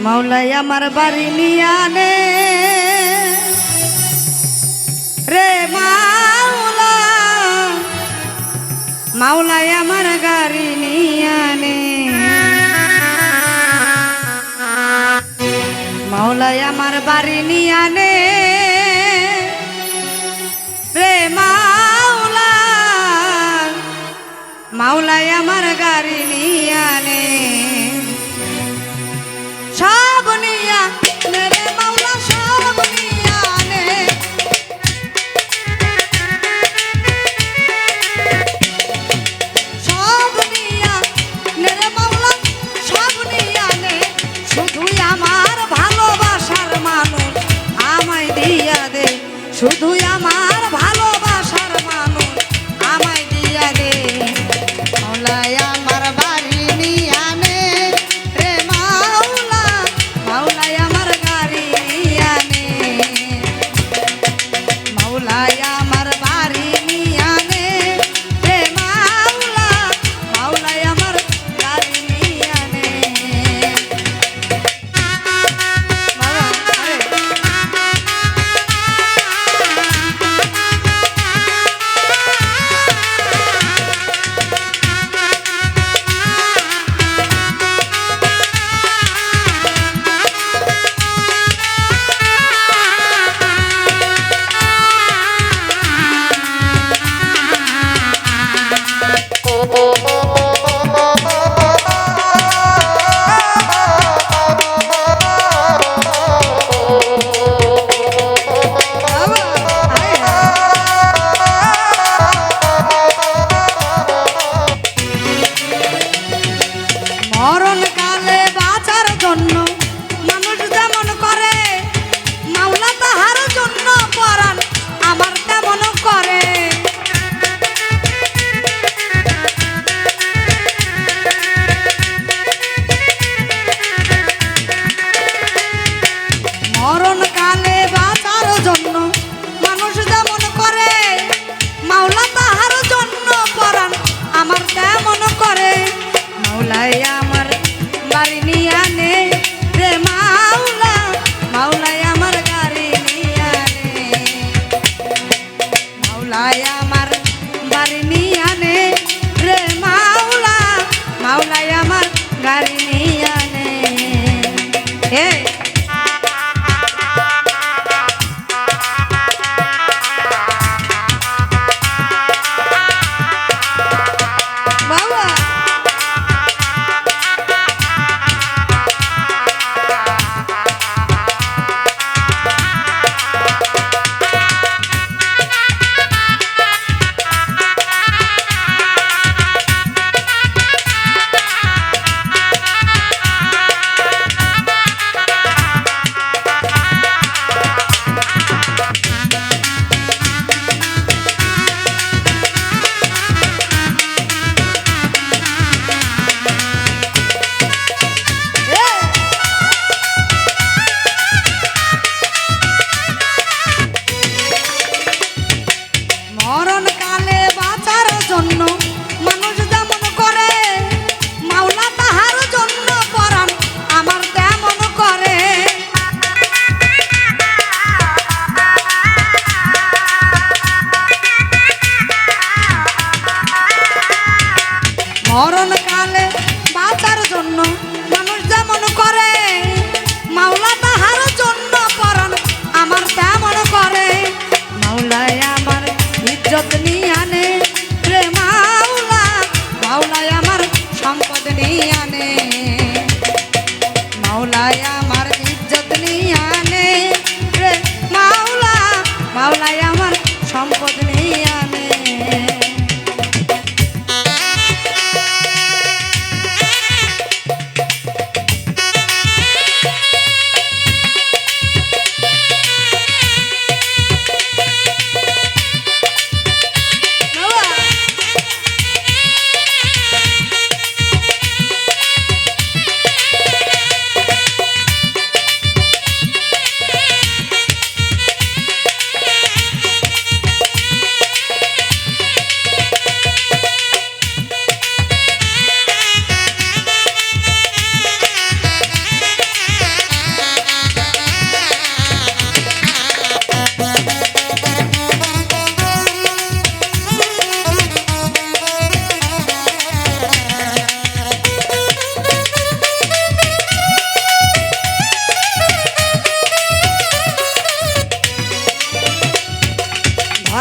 মাওলাই আমার বাড়ি নিয়ানে রে মাওলা, মাওলাই আমার গাড়ি নিয়ানে মাওলাই আমার বাড়ি নিয়ানে রে মাওলা, মাওলাই আমার গাড়ি নিয়ানে মরণকালে বাঁচার জন্য মানুষ যেমন করে, মাওলা তাহার জন্য পরাণ আবার তেমন করে। মরণকালে বাঁচার জন্য মানুষ যেমন করে, মাওলা তাহার জন্য পরাণ আমার সম্পদ নিয়ে আনে। মাওলায়া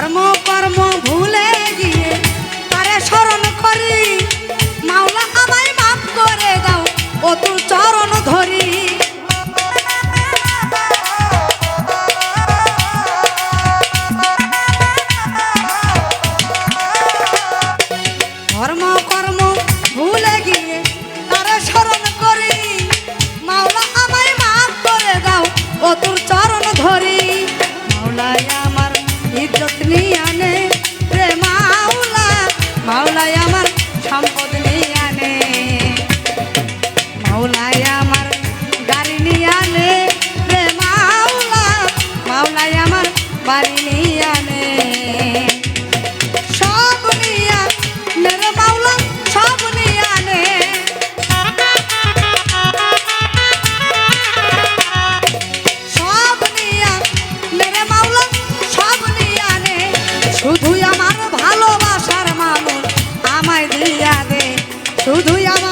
ধর্ম আমায় দিয়া দে। শুধু আমার